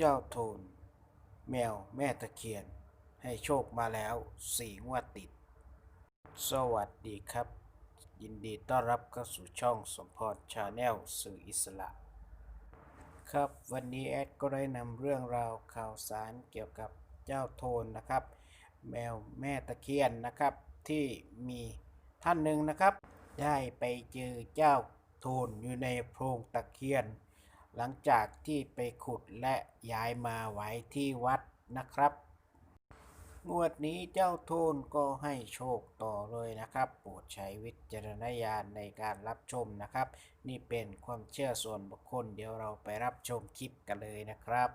เจ้าโทน แมวแม่ตะเคียน ให้โชคมาแล้วสี่งวดติด สวัสดีครับ ยินดีต้อนรับเข้าสู่ช่องสมพรชาแนลสื่ออิสระ ครับวันนี้แอดก็ได้นำเรื่องราวข่าวสารเกี่ยวกับเจ้าโทนนะครับ แมวแม่ตะเคียนนะครับ ที่มีท่านหนึ่งนะครับ ได้ไปเจอเจ้าโทนอยู่ในโพรงตะเคียน หลังจากที่ไปขุดและย้ายมาไว้ที่วัดนะครับ งวดนี้เจ้าโทนก็ให้โชคต่อเลยนะครับ โปรดใช้วิจารณญาณในการรับชมนะครับ นี่เป็นความเชื่อส่วนบุคคลเดี๋ยวเราไปรับชมคลิปกันเลยนะครับ